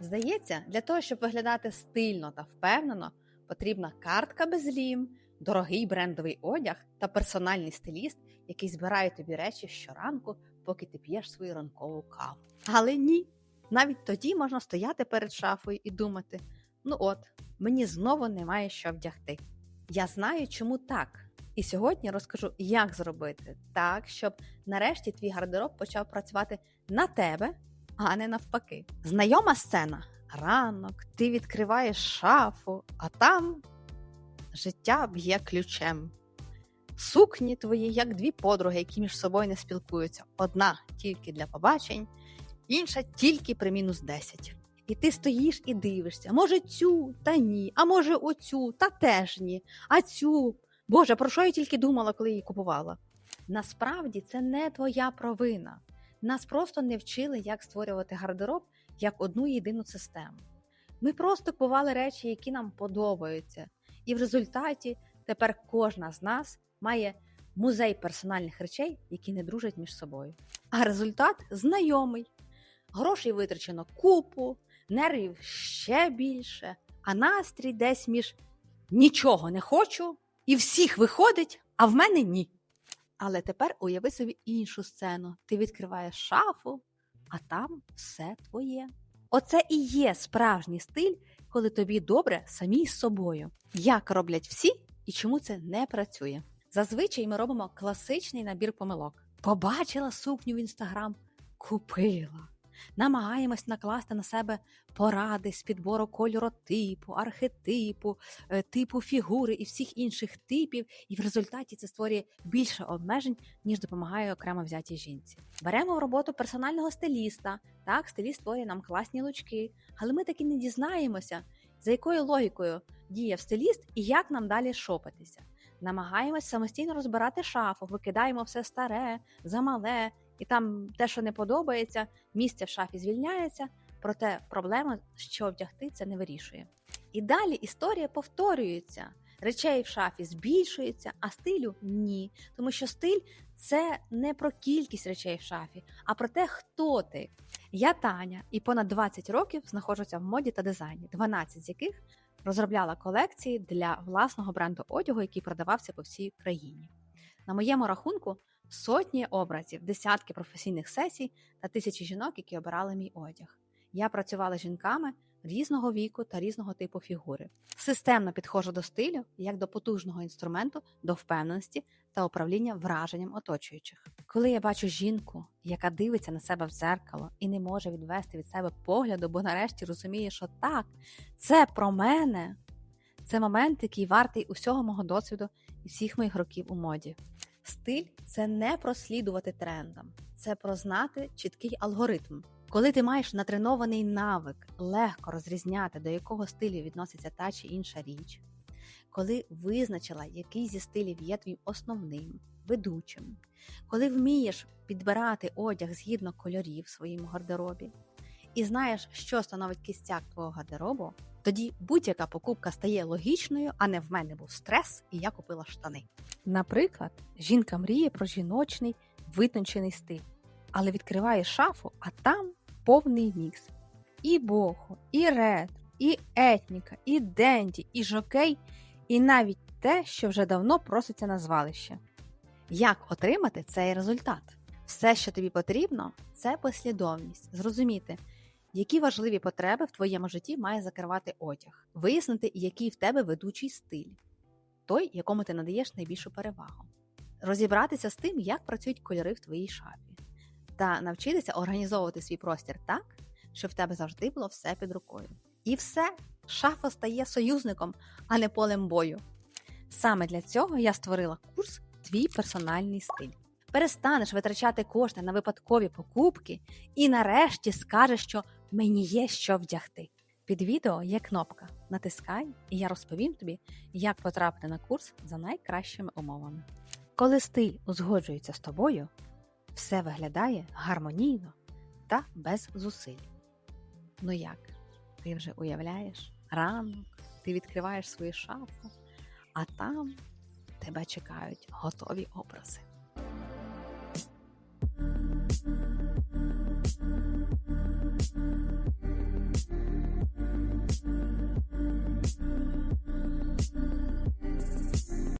Здається, для того, щоб виглядати стильно та впевнено, потрібна картка без лім, дорогий брендовий одяг та персональний стиліст, який збирає тобі речі щоранку, поки ти п'єш свою ранкову каву. Але ні, навіть тоді можна стояти перед шафою і думати: ну от, мені знову немає що вдягти. Я знаю, чому так. І сьогодні розкажу, як зробити так, щоб нарешті твій гардероб почав працювати на тебе, а не навпаки. Знайома сцена. Ранок, ти відкриваєш шафу, а там життя б'є ключем. Сукні твої, як дві подруги, які між собою не спілкуються. Одна тільки для побачень, інша тільки при мінус 10. І ти стоїш і дивишся, може, цю та ні, а може, оцю, та теж ні, а цю. Боже, про що я тільки думала, коли її купувала? Насправді це не твоя провина. Нас просто не вчили, як створювати гардероб як одну єдину систему. Ми просто купували речі, які нам подобаються, і в результаті тепер кожна з нас має музей персональних речей, які не дружать між собою. А результат знайомий. Грошей витрачено купу, нервів ще більше, а настрій десь між нічого не хочу, і всіх виходить, а в мене ні. Але тепер уяви собі іншу сцену. Ти відкриваєш шафу, а там все твоє. Оце і є справжній стиль, коли тобі добре самі з собою. Як роблять всі і чому це не працює? Зазвичай ми робимо класичний набір помилок. Побачила сукню в інстаграм, купила. Намагаємось накласти на себе поради з підбору кольору типу, архетипу, е, типу фігури і всіх інших типів, і в результаті це створює більше обмежень, ніж допомагає окремо взятій жінці. Беремо в роботу персонального стиліста. Так, стиліст створює нам класні лучки, але ми таки не дізнаємося, за якою логікою діє стиліст і як нам далі шопитися. Намагаємось самостійно розбирати шафу, викидаємо все старе, замале, і там те, що не подобається, місце в шафі звільняється, проте проблема, що вдягти, це не вирішує. І далі історія повторюється. Речей в шафі збільшується, а стилю ні. Тому що стиль це не про кількість речей в шафі, а про те, хто ти. Я Таня, і понад 20 років знаходжуся в моді та дизайні, 12 з яких розробляла колекції для власного бренду одягу, який продавався по всій країні. На моєму рахунку сотні образів, десятки професійних сесій та тисячі жінок, які обирали мій одяг. Я працювала з жінками різного віку та різного типу фігури. Системно підходжу до стилю як до потужного інструменту, до впевненості та управління враженням оточуючих. Коли я бачу жінку, яка дивиться на себе в дзеркало і не може відвести від себе погляду, бо нарешті розуміє, що так, це про мене. Це момент, який вартий усього мого досвіду і всіх моїх років у моді. Стиль це не про слідувати трендам, це про знати чіткий алгоритм. Коли ти маєш натренований навик легко розрізняти, до якого стилю відноситься та чи інша річ, коли визначила, який зі стилів є твоїм основним, ведучим, коли вмієш підбирати одяг згідно кольорів в своєму гардеробі, і знаєш, що становить кістяк твого гардеробу, тоді будь-яка покупка стає логічною, а не в мене був стрес, і я купила штани. Наприклад, жінка мріє про жіночний витончений стиль, але відкриває шафу, а там повний мікс. І бохо, і ретро, і етніка, і денді, і жокей, і навіть те, що вже давно проситься на звалище. Як отримати цей результат? Все, що тобі потрібно, це послідовність, зрозуміти, які важливі потреби в твоєму житті має закривати одяг, вияснити, який в тебе ведучий стиль, той, якому ти надаєш найбільшу перевагу, розібратися з тим, як працюють кольори в твоїй шафі, та навчитися організовувати свій простір так, щоб в тебе завжди було все під рукою. І все, шафа стає союзником, а не полем бою. Саме для цього я створила курс Твій персональний стиль. Перестанеш витрачати кошти на випадкові покупки і нарешті скажеш, що мені є що вдягти. Під відео є кнопка. Натискай, і я розповім тобі, як потрапити на курс за найкращими умовами. Коли стиль узгоджується з тобою, все виглядає гармонійно та без зусиль. Ну як? Ти вже уявляєш ранок, ти відкриваєш свою шафу, а там тебе чекають готові образи.